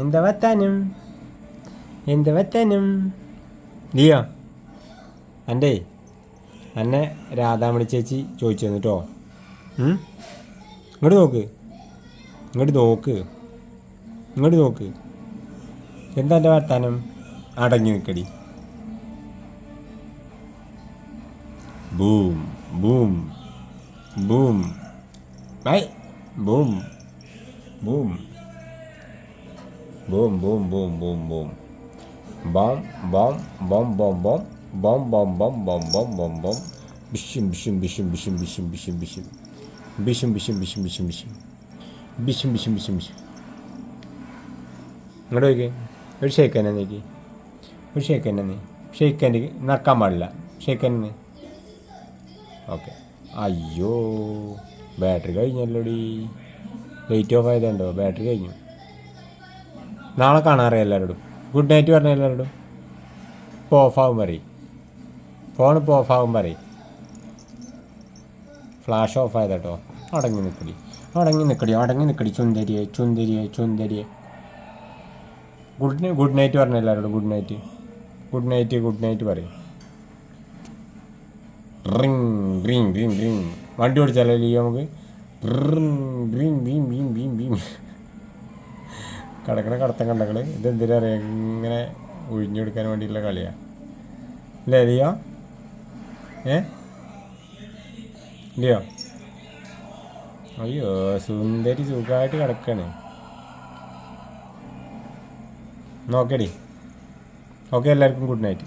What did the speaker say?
എന്താ വത്താനും എന്താ വത്താനും. ലിയോ അന്റെ എന്നെ രാധാമണി ചേച്ചി ചോദിച്ചു തന്നിട്ടോ? ഇങ്ങോട്ട് നോക്ക്. ഇങ്ങോട്ട് നോക്ക്. ഇങ്ങോട്ട് നോക്ക്. എന്താ എന്റെ വർത്താനം? അടങ്ങി നിൽക്കടി boom boom boom. Bye boom boom. Бум, бум, бум, бум, бум. Бам, бам, бам, бам, бам. Bam bam bam bam bam bam bam. Bişim bişim bişim bişim bişim bişim bişim. Bişim bişim bişim bişim bişim. Bişim bişim bişim bişim. ഇങ്ങോട്ട് നോക്കി ഒരു ഷേക്ക് തന്നെ നോക്കി ഒരു ഷേക്ക് തന്നെ നീ shake തന്നെ നടക്കാൻ പാടില്ല ഷേക്ക് തന്നെ ഓക്കെ അയ്യോ ബാറ്ററി കഴിഞ്ഞല്ലോടി ലൈറ്റ് ഓഫ് ആയതുണ്ടോ ബാറ്ററി കഴിഞ്ഞു നാളെ കാണാറിയാം എല്ലാവരോടും ഗുഡ് നൈറ്റ് പറഞ്ഞ എല്ലാവരോടും ഇപ്പോൾ ഓഫാവും പറയും. ഫോൺ ഇപ്പോൾ ഓഫാവും പറയും. ഫ്ലാഷ് ഓഫ് ആയതാട്ടോ. അടങ്ങി നിൽക്കടി അടങ്ങി നിൽക്കടി അടങ്ങി നിൽക്കടി ചുന്ദരിയെ ചുന്ദരിയെ ചുന്ദരിയെ ഗുഡ് ഗുഡ് നൈറ്റ് പറഞ്ഞ എല്ലാവരോടും good night good night good night പറയും. റിങ് റിങ് റിങ് റിങ് വണ്ടി ഓടിച്ചാലോ ലീവ് നമുക്ക്. റിങ് റിങ് ബീം ബീം ബീം കിടക്കണ കടത്തം കണ്ടകൾ ഇതെന്തിനാ അറിയാം? ഇങ്ങനെ ഒഴിഞ്ഞെടുക്കാൻ വേണ്ടിയിട്ടുള്ള കളിയാണ് അല്ലേ ലിയോ? ഏ? ഇല്ലയോ അയ്യോ സുന്ദരി സുഖമായിട്ട് കിടക്കണേ. നോക്കടി. ഓക്കെ എല്ലാവർക്കും ഗുഡ് നൈറ്റ്.